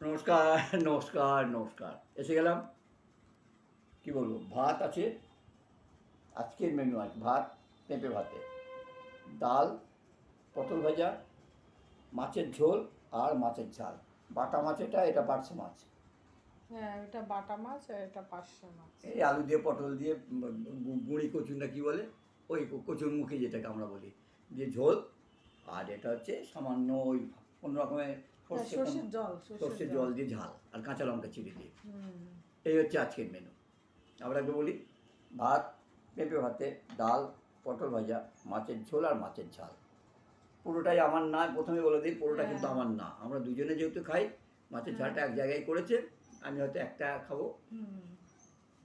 নমস্কার নমস্কার নমস্কার। এসে গেলাম। কি বলব ভাত আছে। আজকের মেনু আছে ভাত পেঁপে ভাতে। ডাল পটল ভাজা মাছের ঝোল আর মাছের ঝাল। বাটা মাছ এটা এটা পার্শে মাছ। হ্যাঁ এটা বাটা মাছ আর এটা পার্শে মাছ। এই আলু দিয়ে পটল দিয়ে গুঁড়ি কচুর না কি বলে? ওই কচুর মুখি যেটাকে আমরা বলি। দিয়ে ঝোল আর এটা হচ্ছে সামান্য ওই কোনো রকমের সর্ষের জল সর্ষের জল। দিয়ে ঝাল আর কাঁচা লঙ্কা চিড়ে দিয়ে। এই হচ্ছে আজকের মেনু আমরা একটু বলি ভাত পেঁপে ভাতে ডাল পটল ভাজা মাছের ঝোল আর মাছের ঝাল। পুরোটাই আমার না প্রথমে বলে দিই পুরোটা কিন্তু হ্যাঁ। আমার না। আমরা দুজনে যেহেতু খাই মাছের ঝালটা এক জায়গায় করেছে আমি হয়তো একটা খাব।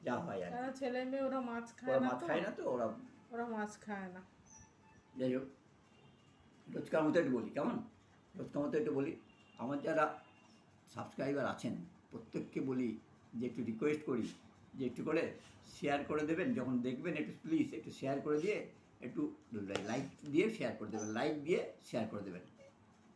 যা হয় আর ছেলে মেয়ে ওরা মাছ খায় ওরা না মাছ তো। খায় না তো ওরা ওরা মাছ খায় না। যাই হোক রোজকার মতো একটু বলি কেমন? রোজকার মতো একটু বলি। আমার যারা সাবস্ক্রাইবার আছেন, প্রত্যেককে বলি যে একটু রিকোয়েস্ট করি, যে একটু করে শেয়ার করে দেবেন। যখন দেখবেন একটু প্লিজ একটু শেয়ার করে দিয়ে, একটু লাইক দিয়ে শেয়ার করে দেবেন লাইক দিয়ে শেয়ার করে দেবেন।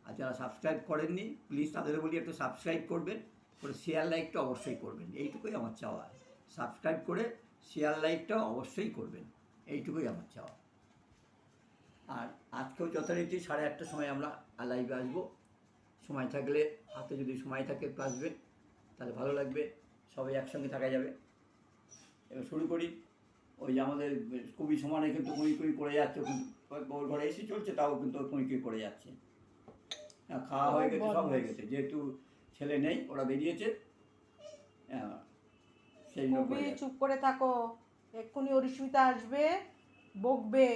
আর যারা সাবস্ক্রাইব করেননি প্লিজ তাদের বলি একটু সাবস্ক্রাইব করবেন, করে শেয়ার লাইকটা অবশ্যই করবেন। এইটুকুই আমার চাওয়া। সাবস্ক্রাইব করে শেয়ার লাইকটা অবশ্যই করবেন। এইটুকুই আমার চাওয়া। আর আজকেও যথারীতি সাড়ে আটটার সময় আমরা লাইভে আসব। সময় থাকলে হাতে যদি সময় থাকে একটু আসবেন তাহলে ভালো লাগবে সবাই একসঙ্গে থাকা যাবে। এবার শুরু করি ওই যে আমাদের কবি সমানে কিন্তু কুই কুই করে যাচ্ছে কিন্তু ওর ঘরে এসি চলছে তাও কিন্তু কুই কুই করে যাচ্ছে। হ্যাঁ, খাওয়া হয়ে গেছে সব হয়ে গেছে যেহেতু ছেলে নেই ওরা বেরিয়েছে। হ্যাঁ, সেই। চুপ করে থাকো এক্ষুনি অরিস্মিতা আসবে বকবে।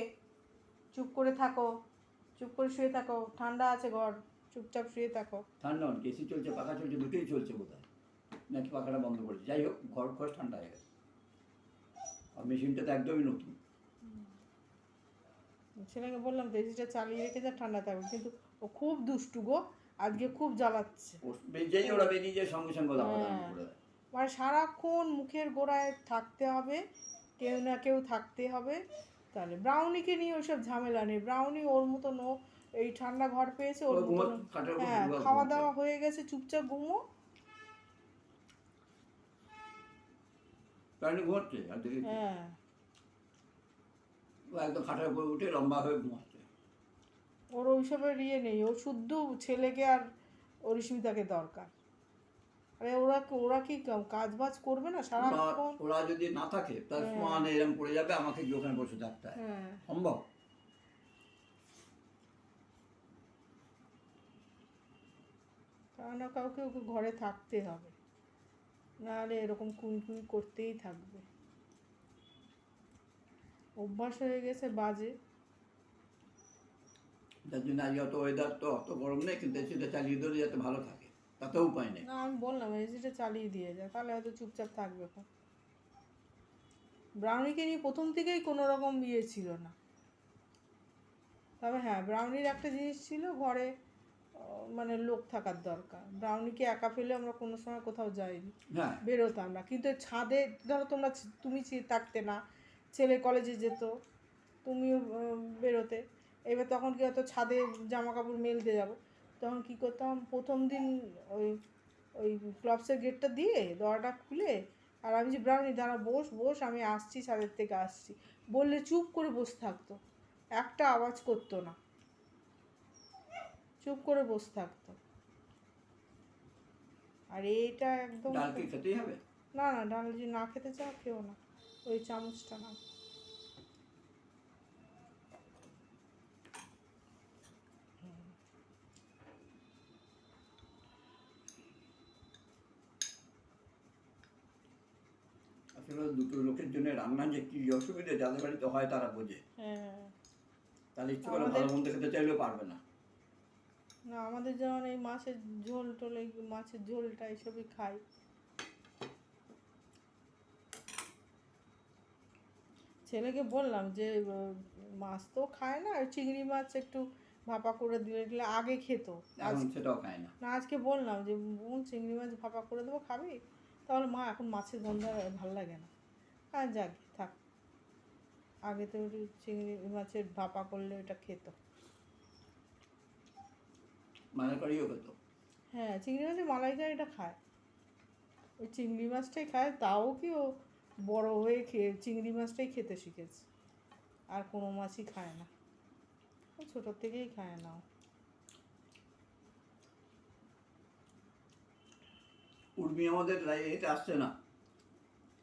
চুপ করে থাকো চুপ করে শুয়ে থাকো ঠান্ডা আছে ঘর। চুপচাপ শুয়ে থাকো। ঠান্ডা অনেক এসি চলছে পাখা চলছে দুটোই চলছে বোধ হয় নাকি পাখাটা বন্ধ করেছে যাই হোক ঘর ঘর ঠান্ডা হয়ে গেছে। আর মেশিনটা তো একদমই নতুন। ছেলেকে বললাম তো এসিটা চালিয়ে রেখে যা ঠান্ডা থাকবে কিন্তু ও খুব দুষ্টু গো আজকে খুব জ্বালাচ্ছে। যেই ওরা বেরিয়ে যায় সঙ্গে সঙ্গে হ্যাঁ। মানে সারাক্ষণ মুখের গোড়ায় থাকতে হবে কেউ না কেউ থাকতে হবে। তাহলে ব্রাউনিকে নিয়ে ওইসব ঝামেলা নেই। ব্রাউনি ওর মতন ও এই ঠান্ডা ঘর পেয়েছে ওর হ্যাঁ খাওয়া দাওয়া হয়ে গেছে চুপচাপ ঘুমো। হ্যাঁ। একদম খাটের উপর উঠে লম্বা হয়ে ঘুমাচ্ছে। ওর ওইসবের ইয়ে নেই ও শুদ্ধ ছেলেকে আর অরিস্মিতাকে দরকার। আরে ওরা ওরা কি কাজ বাজ করবে না সারাক্ষণ? ওরা যদি না থাকে তার সমান এরকম পড়ে যাবে আমাকে ওখানে বসে থাকতে হয়। হ্যাঁ। সম্ভব? না কাউকে ওকে ঘরে থাকতে হবে। নাহলে এরকম কুই কুই করতেই থাকবে। অভ্যাস হয়ে গেছে বাজে। যার জন্য আজকে অত ওয়েদার তো অত গরম নেই কিন্তু সেটা চালিয়ে ধরে যাতে ভালো থাকে। তাতেও উপায় নেই। না আমি বললাম এসিটা চালিয়ে দিয়ে যায় তাহলে হয়তো চুপচাপ থাকবে এখন। ব্রাউনিকে নিয়ে প্রথম থেকেই কোনো রকম ইয়ে ছিল না। তবে হ্যাঁ ব্রাউনির একটা জিনিস ছিল ঘরে মানে লোক থাকার দরকার। ব্রাউনিকে একা ফেলে আমরা কোনো সময় কোথাও যাইনি। হ্যাঁ। বেরোতাম না কিন্তু ছাদে ধরো তোমরা তুমি থাকতে না ছেলে কলেজে যেত তুমিও বেরোতে। এবার তখন কি হতো ছাদে জামা কাপড় মেলতে যাব। তখন কি করতাম প্রথম দিন ওই ওই ক্লবসের গেটটা দিয়ে দরজাটা খুলে আর আমি যে ব্রাউনি দাঁড়া বস বস আমি আসছি ছাদের থেকে আসছি। বললে চুপ করে বসে থাকতো। একটা আওয়াজ করতো না। চুপ করে বসে থাকতো। আর এইটা একদম ডাল কি খেতেই হবে? না না ডাল যদি না খেতে চাও খেও না। ওই চামচটা না আসলে দুটো লোকের জন্য রান্না যে কি অসুবিধা যাদের বাড়িতে হয় তারা বোঝে। হ্যাঁ। তাহলে ইচ্ছে করে ভালো মন্দ খেতে চাইলেও পারবে না। না আমাদের যেমন এই মাছের ঝোল টোল এই মাছের ঝোলটা এইসবই খাই। ছেলেকে বললাম যে মাছ তো খায় না চিংড়ি মাছ একটু ভাপা করে দিলে দিলে আগে খেত। সেটাও খায় না। না আজকে বললাম যে বোন চিংড়ি মাছ ভাপা করে দেবো খাবি? তাহলে মা এখন মাছের গন্ধ আর ভালো লাগে না। আর যাক থাক। আগে তো ওই চিংড়ি মাছের ভাপা করলে ওটা খেত। মানে করিও খেত। হ্যাঁ চিংড়ি মাছের মালাইকারিটা খায়। ওই চিংড়ি মাছটাই খায় তাও কি ও বড় হয়ে খেয়ে চিংড়ি মাছটাই খেতে শিখেছে। আর কোনো মাছই খায় না। ও ছোটোর থেকেই খায় না উর্মি আমাদের আসছে না।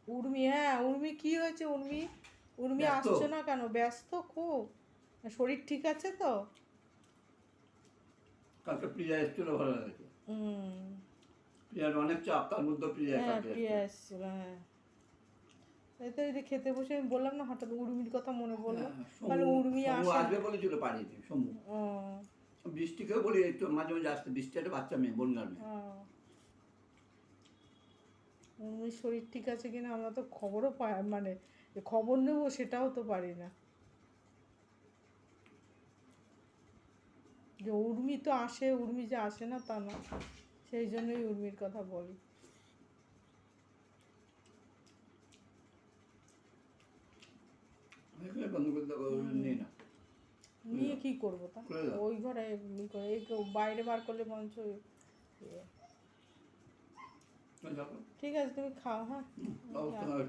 উর্মি হ্যাঁ উর্মি কি হয়েছে উর্মি? উর্মি? আসছে না কেন? ব্যস্ত খুব। শরীর ঠিক আছে তো? কালকে প্রিয়া এসেছিল ভালো লেগেছে প্রিয়ার অনেক চাপ তার মধ্যে প্রিয়া হ্যাঁ প্রিয়া এসেছিল। হ্যাঁ। এই তো এই খেতে বসে আমি বললাম না হঠাৎ উর্মির কথা মনে পড়ল। হ্যাঁ, মানে উর্মি আসবে বলেছিল বৃষ্টিকেও বলি একটু মাঝে মাঝে আসতে বৃষ্টি একটা বাচ্চা মেয়ে বন্যার মেয়ে। উর্মির শরীর ঠিক আছে কিনা আমরা তো খবরও পাই মানে খবর নেব সেটাও তো পারি না। যে উর্মি তো আসে উর্মি যে আসে না তা না সেই জন্যই উর্মির কথা বলি। নিয়ে কি করব তা? ওই ঘরে বাইরে বার করলে মঞ্চ। ঠিক আছে তুমি খাও হ্যাঁ।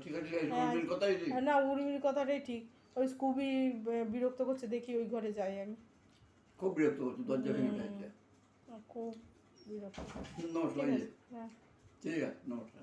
ঠিক আছে ঠিক হ্যাঁ। দিই না উর্মির কথাটাই ঠিক। ওই স্কুবি বিরক্ত করছে দেখি ওই ঘরে যাই আমি। খুব বিরক্ত করছে দরজা ভেঙে যাচ্ছে। খুব বিরক্ত। নমস্কার ঠিক আছে হ্যাঁ। ঠিক আছে নমস্কার।